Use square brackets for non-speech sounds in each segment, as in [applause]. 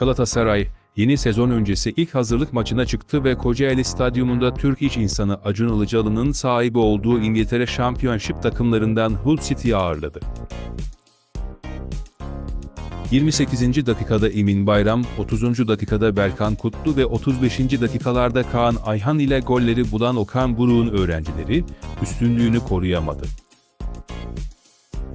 Galatasaray, yeni sezon öncesi ilk hazırlık maçına çıktı ve Kocaeli Stadyumunda Türk iş insanı Acun Ilıcalı'nın sahibi olduğu İngiltere Championship takımlarından Hull City'yi ağırladı. 28. dakikada Emin Bayram, 30. dakikada Berkan Kutlu ve 35. dakikalarda Kaan Ayhan ile golleri bulan Okan Buruk'un öğrencileri üstünlüğünü koruyamadı.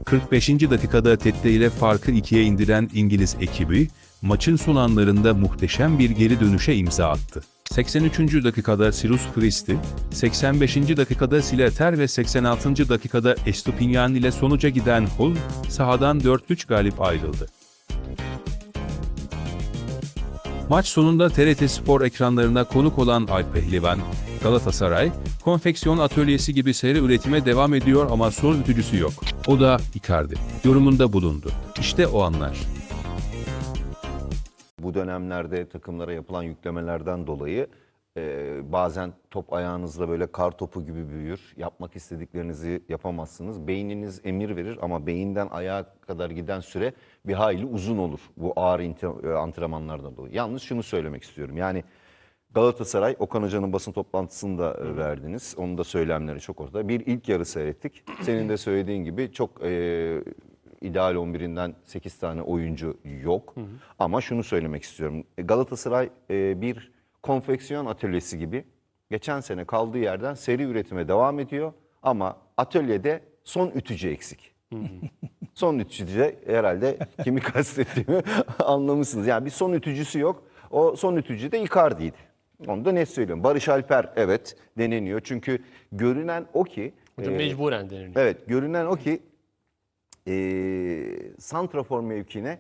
45. dakikada Tette ile farkı ikiye indiren İngiliz ekibi, maçın son anlarında muhteşem bir geri dönüşe imza attı. 83. dakikada Sirus Christi, 85. dakikada Sileter ve 86. dakikada Estupinyan ile sonuca giden Hull, sahadan 4-3 galip ayrıldı. Maç sonunda TRT Spor ekranlarına konuk olan Alp Galatasaray, konfeksiyon atölyesi gibi seri üretime devam ediyor ama son ütücüsü yok. O da Icardi. Yorumunda bulundu. İşte o anlar. Bu dönemlerde takımlara yapılan yüklemelerden dolayı e, bazen top ayağınızda böyle kar topu gibi büyür. Yapmak istediklerinizi yapamazsınız. Beyniniz emir verir ama beyinden ayağa kadar giden süre bir hayli uzun olur bu ağır e, antrenmanlardan dolayı. Yalnız şunu söylemek istiyorum. Yani Galatasaray Okan Hoca'nın basın toplantısını da e, verdiniz. Onun da söylemleri çok ortada. Bir ilk yarı seyrettik. Senin de söylediğin gibi çok e, ideal 11'inden 8 tane oyuncu yok. Ama şunu söylemek istiyorum. E, Galatasaray e, bir konfeksiyon atölyesi gibi geçen sene kaldığı yerden seri üretime devam ediyor. Ama atölyede son ütücü eksik. [laughs] son ütücüde herhalde kimi [laughs] kastettiğimi [laughs] anlamışsınız. Yani bir son ütücüsü yok. O son ütücü de Icardi'ydi. Onu da net söylüyorum. Barış Alper evet deneniyor. Çünkü görünen o ki Hocam e, mecburen deniliyor. Evet, görünen o ki eee santrafor mevkine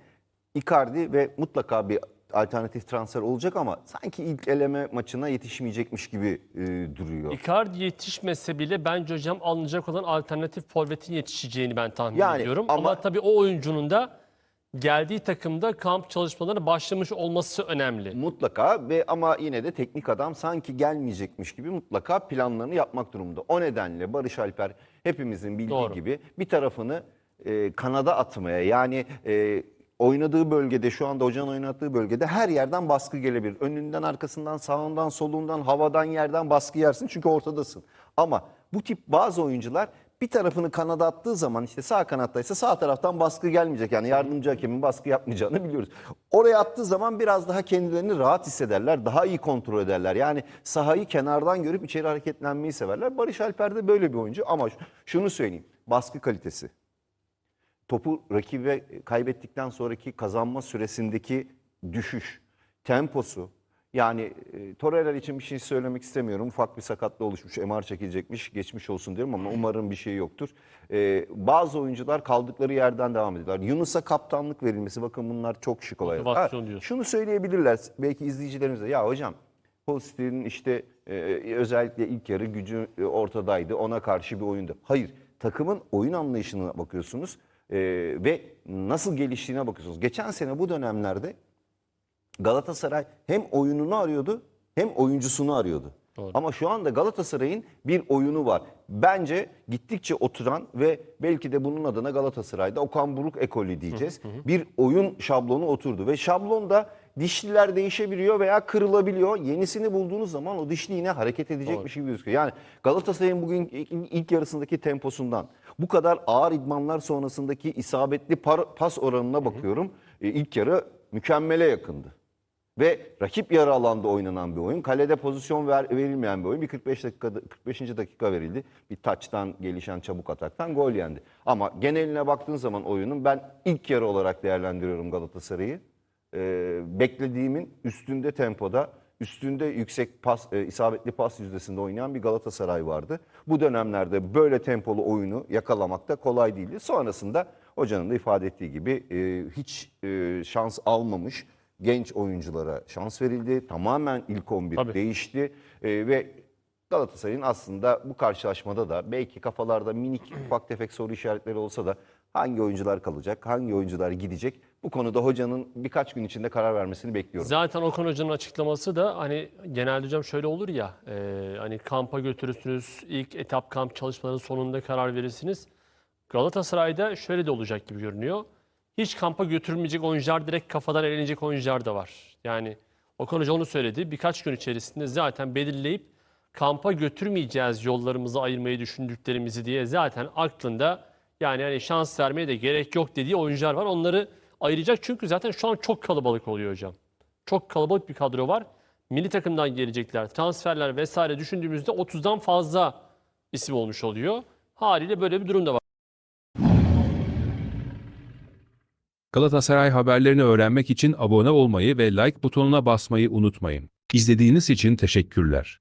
Icardi ve mutlaka bir alternatif transfer olacak ama sanki ilk eleme maçına yetişmeyecekmiş gibi eee, duruyor. Icardi yetişmese bile bence hocam alınacak olan alternatif forvetin yetişeceğini ben tahmin Yani ediyorum. Ama, ama- tabii o oyuncunun da geldiği takımda kamp çalışmalarına başlamış olması önemli. Mutlaka ve ama yine de teknik adam sanki gelmeyecekmiş gibi mutlaka planlarını yapmak durumunda. O nedenle Barış Alper hepimizin bildiği Doğru. gibi bir tarafını e, kanada atmaya yani e, oynadığı bölgede şu anda hocanın oynattığı bölgede her yerden baskı gelebilir. Önünden, arkasından, sağından, solundan, havadan, yerden baskı yersin çünkü ortadasın. Ama bu tip bazı oyuncular bir tarafını kanada attığı zaman işte sağ kanattaysa sağ taraftan baskı gelmeyecek. Yani yardımcı hakemin baskı yapmayacağını biliyoruz. Oraya attığı zaman biraz daha kendilerini rahat hissederler. Daha iyi kontrol ederler. Yani sahayı kenardan görüp içeri hareketlenmeyi severler. Barış Alper de böyle bir oyuncu ama şunu söyleyeyim. Baskı kalitesi. Topu rakibe kaybettikten sonraki kazanma süresindeki düşüş, temposu. Yani e, Torreira için bir şey söylemek istemiyorum. Ufak bir sakatlığı oluşmuş, MR çekilecekmiş, geçmiş olsun diyorum ama umarım bir şey yoktur. E, bazı oyuncular kaldıkları yerden devam ediyorlar. Yunus'a kaptanlık verilmesi, bakın bunlar çok şık olaylar. Ha. Şunu söyleyebilirler belki izleyicilerimiz de. Ya hocam Pozitif'in işte e, özellikle ilk yarı gücü e, ortadaydı. Ona karşı bir oyundu. Hayır. Takımın oyun anlayışına bakıyorsunuz e, ve nasıl geliştiğine bakıyorsunuz. Geçen sene bu dönemlerde Galatasaray hem oyununu arıyordu hem oyuncusunu arıyordu. Ama şu anda Galatasaray'ın bir oyunu var. Bence gittikçe oturan ve belki de bunun adına Galatasaray'da Okan Buruk ekolü diyeceğiz. Bir oyun şablonu oturdu ve şablonda dişliler değişebiliyor veya kırılabiliyor. Yenisini bulduğunuz zaman o dişli yine hareket edecekmiş gibi gözüküyor. Yani Galatasaray'ın bugün ilk yarısındaki temposundan bu kadar ağır idmanlar sonrasındaki isabetli pas oranına bakıyorum. E, ilk yarı mükemmele yakındı. Ve rakip yarı alanda oynanan bir oyun. Kalede pozisyon ver, verilmeyen bir oyun. Bir 45 dakikada 45. dakika verildi. Bir taçtan gelişen çabuk ataktan gol yendi. Ama geneline baktığın zaman oyunun ben ilk yarı olarak değerlendiriyorum Galatasaray'ı. Ee, beklediğimin üstünde tempoda, üstünde yüksek pas, e, isabetli pas yüzdesinde oynayan bir Galatasaray vardı. Bu dönemlerde böyle tempolu oyunu yakalamak da kolay değildi. Sonrasında hocanın da ifade ettiği gibi e, hiç e, şans almamış genç oyunculara şans verildi. Tamamen ilk 11 Tabii. değişti E, ve Galatasaray'ın aslında bu karşılaşmada da belki kafalarda minik ufak tefek soru işaretleri olsa da hangi oyuncular kalacak, hangi oyuncular gidecek bu konuda hocanın birkaç gün içinde karar vermesini bekliyorum. Zaten Okan Hoca'nın açıklaması da hani genelde hocam şöyle olur ya e, hani kampa götürürsünüz ilk etap kamp çalışmalarının sonunda karar verirsiniz. Galatasaray'da şöyle de olacak gibi görünüyor. hiç kampa götürülmeyecek oyuncular direkt kafadan elenecek oyuncular da var. Yani Okan Hoca onu söyledi. Birkaç gün içerisinde zaten belirleyip kampa götürmeyeceğiz yollarımızı ayırmayı düşündüklerimizi diye zaten aklında yani hani şans vermeye de gerek yok dediği oyuncular var. Onları ayıracak çünkü zaten şu an çok kalabalık oluyor hocam. Çok kalabalık bir kadro var. Milli takımdan gelecekler, transferler vesaire düşündüğümüzde 30'dan fazla isim olmuş oluyor. Haliyle böyle bir durum da var. Galatasaray haberlerini öğrenmek için abone olmayı ve like butonuna basmayı unutmayın. İzlediğiniz için teşekkürler.